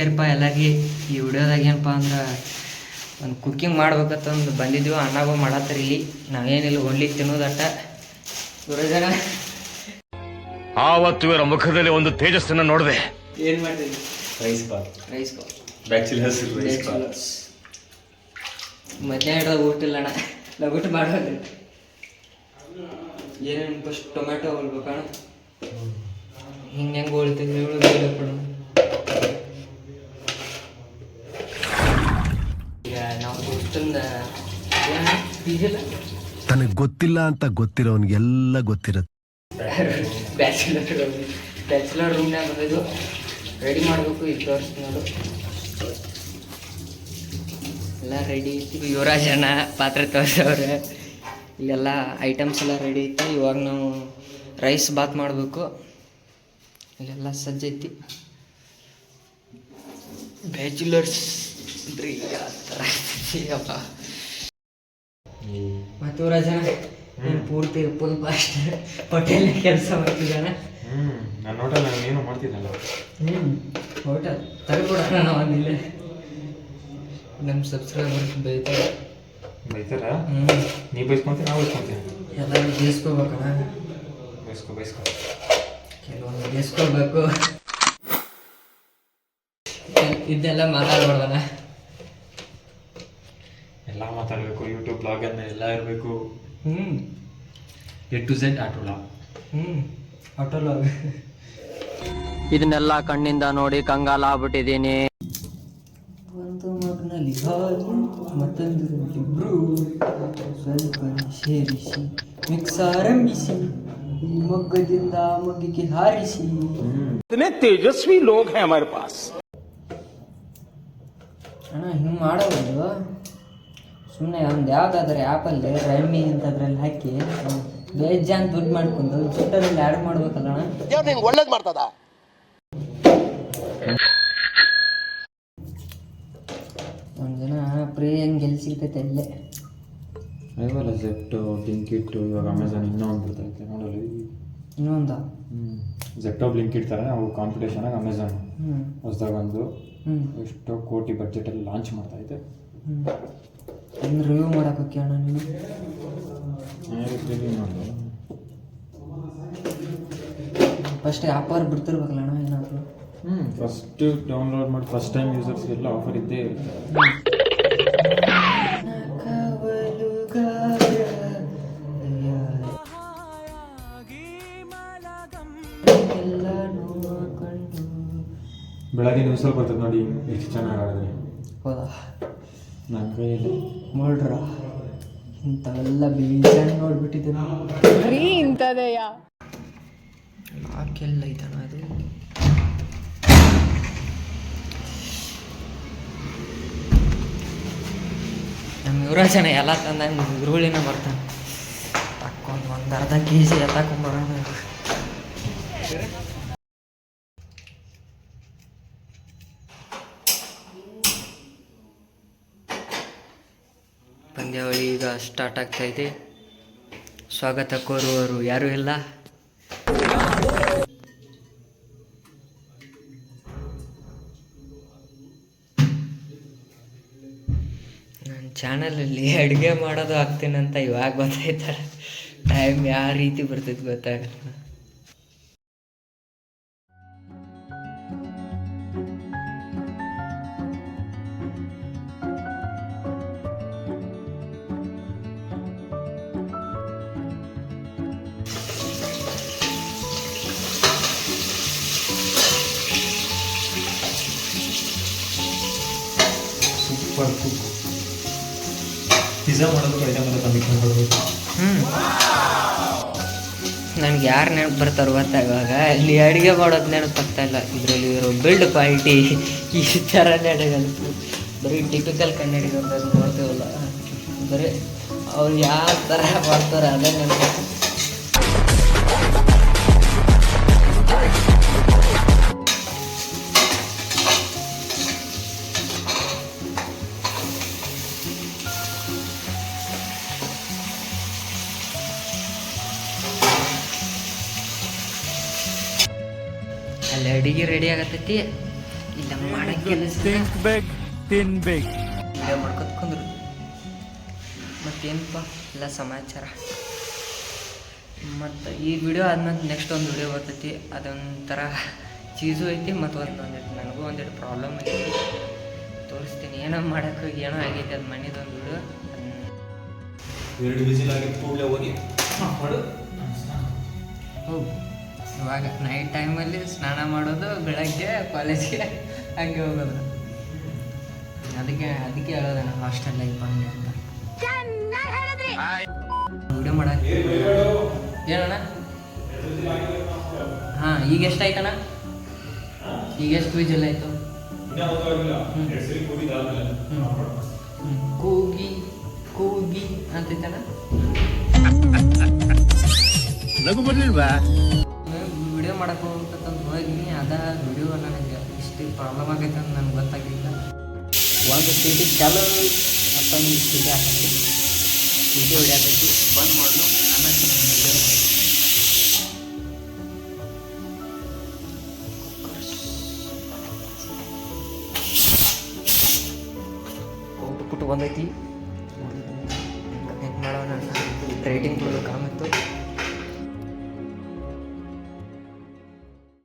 ನಮಸ್ಕಾರಪ್ಪ ಎಲ್ಲರಿಗೆ ಈ ವಿಡಿಯೋದಾಗ ಏನಪ್ಪ ಅಂದ್ರೆ ಒಂದು ಕುಕ್ಕಿಂಗ್ ಮಾಡ್ಬೇಕಂತಂದು ಬಂದಿದ್ದೆವು ಅಣ್ಣಗಳು ಮಾಡತ್ತರಿ ಇಲ್ಲಿ. ನಾವೇನಿಲ್ಲ ಒಣ್ಲಿ ತಿನ್ನೋದಟ್ಟ ಗುರುಜನ. ಆವತ್ತು ಇವರ ಮುಖದಲ್ಲಿ ಒಂದು ತೇಜಸ್ಸನ್ನು ನೋಡಿದೆ. ಏನು ಮಾಡ್ತೀವಿ rice bath. Rice bachelors rice bath. ಮಧ್ಯಾಹ್ನ ಹಿಡಿದ ಊಟ ಇಲ್ಲ ಅಣ್ಣ. ನಾವು ಊಟ ಮಾಡೋದು. ಏನೇನು ಫಸ್ಟ್ ಟೊಮ್ಯಾಟೊ ಹೊಲ್ಬೇಕಣ್ಣ? ಹಿಂಗೆ ಹೆಂಗೆ ಹೊಳ್ತೀವಿ ಹೇಳಿ ಕೊಡು ಈಗ ನಾವು ದೋಸ್ತಂದ ಏನು ಬೀಜಿಲ್ಲ ತನಗೆ ಗೊತ್ತಿಲ್ಲ ಅಂತ ಗೊತ್ತಿರೋನ್ಗೆಲ್ಲ ಗೊತ್ತಿರುತ್ತೆ. ಬ್ಯಾಚುಲರ್ ಬ್ಯಾಚುಲರ್ ರೂಮ್ನಾಗ ಬಂದಿದ್ದು. ರೆಡಿ ಮಾಡಬೇಕು ಈ ತೋರಿಸ್ತೀನಿ ನೋಡು. ಎಲ್ಲ ರೆಡಿ ಐತಿ. ಯುವರಾಜನ ಪಾತ್ರೆ ತೋರಿಸವ್ರೆ. ಇಲ್ಲೆಲ್ಲ ಐಟಮ್ಸ್ ಎಲ್ಲ ರೆಡಿ ಐತಿ. ಇವಾಗ ನಾವು ರೈಸ್ ಬಾತ್ ಮಾಡಬೇಕು. ಇಲ್ಲೆಲ್ಲ ಸಜ್ಜೈತಿ ಬ್ಯಾಚುಲರ್ಸ್ ಅಂದ್ರೆ ಆ ಥರ ಅಪ್ಪ ಮತ್ತು ಯುವರಾಜ್ ಅಣ್ಣ ಪೂರ್ತಿ ಫುಲ್ ಫಾಸ್ಟ್ ಹೋಟೆಲ್ ಕೆಲಸ ಮಾಡ್ತಿದ್ದಾನೆ. ಹ್ಞೂ ನಾನು ನೋಡಲ್ಲ ನಾನು ಏನೋ ಮಾಡ್ತಿದ್ದಲ್ಲ? ಹ್ಞೂ ಹೋಟೆಲ್ ತಗೊಡೋಣ ನಾವು ಅಂದಿಲ್ಲ. ನಮ್ಮ ಸಬ್ಸ್ಕ್ರೈಬರ್ಸ್ ಬೈತಾರೆ. ಬೈತಾರ? ಹ್ಞೂ ನೀ ಬೈಸ್ಕೊಂತೀನಿ ನಾವು ಬೈಸ್ಕೊಂತೀನಿ ಎಲ್ಲ ಬೇಯಿಸ್ಕೋಬೇಕಣ್ಣ ಬೈಸ್ಕೋ ಬೈಸ್ಕೊ. ಕೆಲವೊಂದು ಬೇಯಿಸ್ಕೋಬೇಕು ಇದೆಲ್ಲ ಮಾತಾಡ್ಬಾರ್ದಣ್ಣ ಎಲ್ಲ ಮಾತಾಡಬೇಕು ಯೂಟ್ಯೂಬ್ ಬ್ಲಾಗ್ ಅನ್ನ ಎಲ್ಲ ಇರಬೇಕು. ಹ್ಞೂ ಎ ಟು ಝೆಡ್ ಆಟೋಲ ಹ್ಞೂ ಆಟೋಲ ಇದನ್ನೆಲ್ಲ ಕಣ್ಣಿಂದ ನೋಡಿ ಕಂಗಾಲ ಆಗ್ಬಿಟ್ಟಿದ್ದೀನಿ. ಒಂದು ಮಗ್ನಲ್ಲಿ ಹಾಲು ಮತ್ತೊಂದು ಇಬ್ರು ಸ್ವಲ್ಪ ಸೇರಿಸಿ ಮಿಕ್ಸ್ ಆರಂಭಿಸಿ ಈ ಮೊಗ್ಗದಿಂದ ಮೊಗ್ಗಿಗೆ ಹಾರಿಸಿ. ಇತನೆ ತೇಜಸ್ವಿ ಲೋಗ್ ಹೇ ಹಮಾರೆ ಪಾಸ್ ಅಣ್ಣ ಹಿಂಗೆ ಮಾಡೋದು ಸುಮ್ಮನೆ ಒಂದು ಯಾವುದಾದ್ರೆ ಆ್ಯಪಲ್ಲಿ ರೆಡ್ಮಿ ಅಂತದ್ರಲ್ಲಿ ಹಾಕಿ ಬೇಜಾನ್ ದುಡ್ಡು ಮಾಡ್ಕೊಂಡು ಟ್ವಿಟ್ಟರಲ್ಲಿ ಆ್ಯಡ್ ಮಾಡಬೇಕಲ್ಲ ಅಣ್ಣ ಒಳ್ಳೇದು ಮಾಡ್ತದ? ಒಂದು ಜನ ಫ್ರೀ ಹೆಂಗೆ ಗೆಲ್ಲಿ ಸಿಗ್ತೈತೆ ಅಲ್ಲೇ ಐವಲ್ಲ ಜೆಟ್ಟು ಬ್ಲಿಂಕಿಟ್ಟು ಇವಾಗ ಅಮೆಝಾನ್ ಇನ್ನೂ ಒಂದು ಬರ್ತೈತೆ ನೋಡಲ್ಲ. ಇನ್ನೊಂದ? ಹ್ಞೂ ಜೆಪ್ಟೋ ಬ್ಲಿಂಕ್ ಇಡ್ತಾರೆ ಅವು ಕಾಂಪಿಟೇಷನಾಗಿ ಅಮೆಝಾನ್ ಹ್ಞೂ ಹೊಸ್ದಾಗ ಒಂದು ಹ್ಞೂ ಎಷ್ಟೋ ಕೋಟಿ ಬಜೆಟಲ್ಲಿ ಲಾಂಚ್ ಮಾಡ್ತಾ ಹ್ಞೂ ಇನ್ನು ರಿವ್ಯೂ ಮಾಡಕ್ಕೆ ಅಣ್ಣ ನೀನು? ಫಸ್ಟ್ ಆಫರ್ ಬಿಡ್ತಿರ್ಬೇಕಲ್ಲ ಅಣ್ಣ ಏನಾದರೂ? ಹ್ಞೂ ಫಸ್ಟ್ ಡೌನ್ಲೋಡ್ ಮಾಡಿ ಫಸ್ಟ್ ಟೈಮ್ ಯೂಸರ್ಸ್ ಎಲ್ಲ ಆಫರ್ ಇದ್ದೇ ಇರುತ್ತೆ. ಎಲ್ಲ ನೋಡ್ಕೊಂಡು ಬೆಳಗ್ಗೆ ನ್ಯೂಸಲ್ಲಿ ಬರ್ತದೆ ನೋಡಿ ಎಷ್ಟು ಚೆನ್ನಾಗಿ ಆಡಿದ್ರೆ ಹೌದಾ? ನನ್ನ ಕೈಯಲ್ಲಿ ನೋಡ್ರ ಇಂಥವೆಲ್ಲ ಬೇಜಾನ್ ನೋಡ್ಬಿಟ್ಟಿದ್ದೆ ಲಾಕೆಲ್ಲ ಐತಣ ಅದು? ನಮ್ಮ ಯುವರಾಜನ ಎಲ್ಲ ತಂದ ಈರುಳ್ಳಿನ ಬರ್ತಾನೆ ತಕ್ಕೊಂಡು ಒಂದು ಅರ್ಧ ಕೆ ಜಿ ಎತ್ತಾಕೊಂಬರೋಣ ಪಂದ್ಯಾವಳಿ ಈಗ ಸ್ಟಾರ್ಟ್ ಆಗ್ತಾ ಇದೆ. ಸ್ವಾಗತ ಕೋರುವವರು ಯಾರೂ ಇಲ್ಲ. ನನ್ನ ಚಾನಲಲ್ಲಿ ಅಡುಗೆ ಮಾಡೋದು ಆಗ್ತೀನಂತ ಇವಾಗ ಗೊತ್ತಾಯ್ತಾರೆ ಟೈಮ್ ಯಾವ ರೀತಿ ಬರ್ತೈತೆ ಗೊತ್ತಾಗಲ್ಲ. ಕುಕ್ ಪಿಜ್ಜಾ ಮಾಡೋದು ಹ್ಞೂ ನನಗೆ ಯಾರು ನೆನಪು ಬರ್ತಾರೋ ಗೊತ್ತಾ ಇವಾಗ ಇಲ್ಲಿ ಅಡುಗೆ ಮಾಡೋದು ನೆನಪು ಬರ್ತಾ ಇಲ್ಲ. ಇದರಲ್ಲಿ ಇರೋ ಬಿಲ್ಡ್ ಕ್ವಾಲಿಟಿ ಈ ಥರ ನೆನಪು ಬರೀ ಟಿಪಿಕಲ್ ಕನ್ನಡಿಗರು ನೋಡ್ತೀವಲ್ಲ. ಬರೀ ಅವ್ರು ಯಾವ ಥರ ಮಾಡ್ತಾರೆ ಅದೇ ನೆನಪು. ಅಲ್ಲಿ ಅಡಿಗೆ ರೆಡಿ ಆಗತ್ತೈತಿ? ಇಲ್ಲ ವಿಡಿಯೋ ಮಾಡ್ಕೊತ ಕುಂದ್ರು. ಮತ್ತೇನಪ್ಪ ಎಲ್ಲ ಸಮಾಚಾರ. ಮತ್ತು ಈ ವಿಡಿಯೋ ಆದ್ಮೇಲೆ ನೆಕ್ಸ್ಟ್ ಒಂದು ವಿಡಿಯೋ ಬರ್ತೈತಿ. ಅದೊಂಥರ ಚೀಸು ಐತಿ ಮತ್ತು ಒಂದು ಒಂದಿಟ್ಟು ನನಗೂ ಒಂದಿಟ್ಟು ಪ್ರಾಬ್ಲಮ್ ಐತಿ. ತೋರಿಸ್ತೀನಿ. ಏನೋ ಮಾಡೋಕ್ಕೆ ಹೋಗಿ ಏನೋ ಆಗೈತಿ ಅದು ಮಣ್ಣಿದೊಂದು ವಿಡಿಯೋ ಎರಡು ಬಿಸಿಲಾಗಿತ್ತು ಕೂಡಲೇ ಹೋಗಿ. ಹೋಗು ಇವಾಗ ನೈಟ್ ಟೈಮಲ್ಲಿ ಸ್ನಾನ ಮಾಡೋದು ಬೆಳಗ್ಗೆ ಕಾಲೇಜ್ಗೆ ಹಂಗೆ ಹೋಗೋದು. ಅದಕ್ಕೆ ಅದಕ್ಕೆ ಹೇಳೋದು ನಾನು ಹಾಸ್ಟೆಲ್ ಲೈಫ್ ಹಂಗೆ ಅಂತ. ವಿಡಿಯೋ ಮಾಡಕ್ಕೆ. ಏನಣ್ಣ? ಹಾಂ ಈಗ ಎಷ್ಟಾಯ್ತಣ್ಣ? ಈಗ ಎಷ್ಟು ವಿಜಲ್ ಆಯಿತು? ಕೂಗಿ ಕೂಗಿ ಅಂತೈತಣ್ಣ? ವಿಡಿಯೋ ಮಾಡಕ್ಕೆ ಹೋಗ್ಬೇಕಂತ ಹೋಗಿ ಅದ ವಿಡಿಯೋ ನನಗೆ ಇಷ್ಟು ಪ್ರಾಬ್ಲಮ್ ಆಗೈತೆ ಅಂತ ನನಗೆ ಗೊತ್ತಾಗಿಲ್ಲ. ಒಂದು ಟಿ ಟಿ ಚಾಲು ಮತ್ತೊಂದು ಟಿ ಟಿ ಹಾಕಿ. ಟಿ ಹೊಡಿಯಾಕಿ ಬಂದ್ ಮಾಡಲು ನನಗೆ ವಿಡಿಯೋ ಮಾಡಿ ಬಂದೈತಿ. ಹೆಂಗೆ ಮಾಡೋಣ ರೇಟಿಂಗ್ ಕೊಡ್ಬೇಕು ಆಮೇಲೆ.